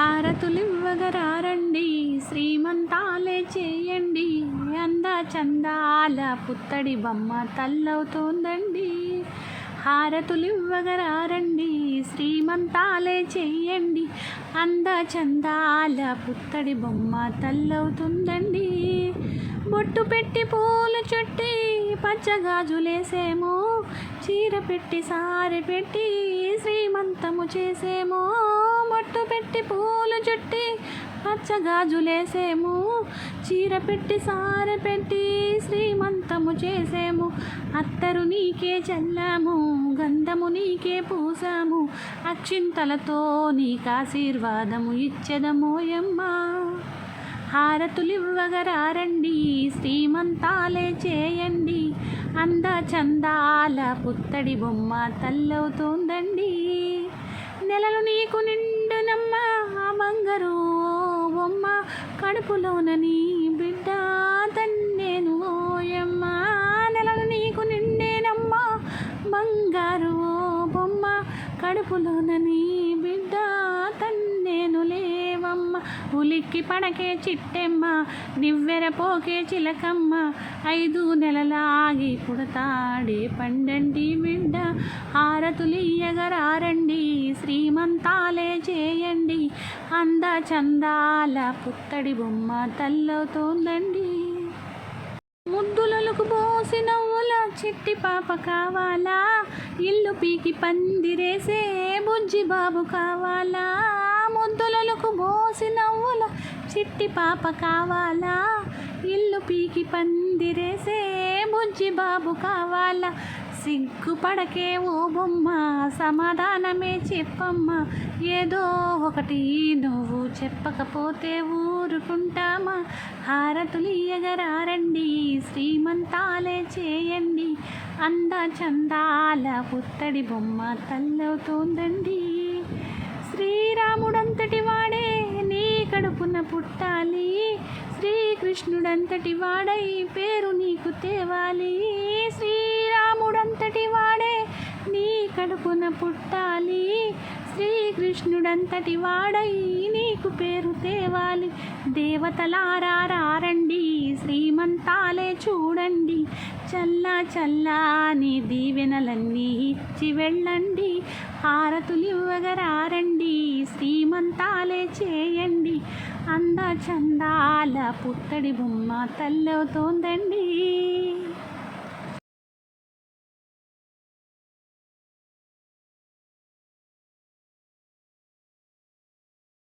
హారతులివ్వగరారండి. శ్రీమంతాలే చేయండి. అంద చందాల పుత్తడి బొమ్మ తల్లవుతోందండి. హారతులివ్వగరారండి. శ్రీమంతాలే చేయండి. అంద చందాల పుత్తడి బొమ్మ తల్లవుతుందండి. బొట్టు పెట్టి పూలు చుట్టి పచ్చగాజులేసేమో. చీర పెట్టి సారి పెట్టి శ్రీమంతము చేసేమో. బొట్టు పెట్టి పూలు చుట్టి పచ్చగాజులేసేము చీర పెట్టి సారె పెట్టి శ్రీమంతము చేసేము. అత్తరు నీకే చల్లాము గంధము నీకే పూసాము. అక్షింతలతో నీకు ఆశీర్వాదము ఇచ్చెదమోయమ్మ హారతులివ్వగరారండి శ్రీమంతాలే చేయండి. అంద చందాల పుత్తడి బొమ్మ తల్లవుతోందండి. నెలలు నీకు నిండునమ్మ బంగారు బొమ్మ కడుపులోన నీ బిడ్డ తన్నేను ఓయమ్మ నెలలు నీకు నిండేనమ్మా బంగారు బొమ్మ కడుపులోన నీ బిడ్డ తన్నేను లేవమ్మ ఉలిక్కి పడకే చిట్టెమ్మ నివ్వెరపోకే చిలకమ్మ ఐదు నెలలాగి పుడతాడే పండండి హారతులియ్యగరారండి శ్రీమంతాలే చేయండి. అంద చందాల పుత్తడి బొమ్మ తల్లవుతోందండి. ముద్దులకు పోసి నవ్వుల చిట్టి పాప కావాలా? ఇల్లు పీకి పందిరేసే బుజ్జి బాబు కావాలా? ముద్దులకు పోసి నవ్వుల చిట్టి పాప కావాలా? ఇల్లు పీకి పందిరేసే బుజ్జి బాబు కావాలా? సిగ్గుపడకే ఓ బొమ్మ సమాధానమే చెప్పమ్మ. ఏదో ఒకటి నువ్వు చెప్పకపోతే ఊరుకుంటామా? హారతులియగరారండి శ్రీమంతాలే చేయండి. అంద చందాల పుత్తడి బొమ్మ తల్లవుతోందండి. శ్రీరాముడంతటి వాడే నీ కడుపున పుట్టాలి. శ్రీకృష్ణుడంతటి వాడై పేరు నీకు తేవాలి. శ్రీ కడుపున పుట్టాలి. శ్రీకృష్ణుడంతటి వాడై నీకు పేరు తేవాలి. దేవతలారారండి శ్రీమంతాలే చూడండి. చల్లా చల్లాని దీవెనలన్నీ ఇచ్చి వెళ్ళండి. హారతులివ్వగరారండి శ్రీమంతాలే చేయండి. అంద చందాల పుత్తడి బొమ్మ తల్లవుతోందండి?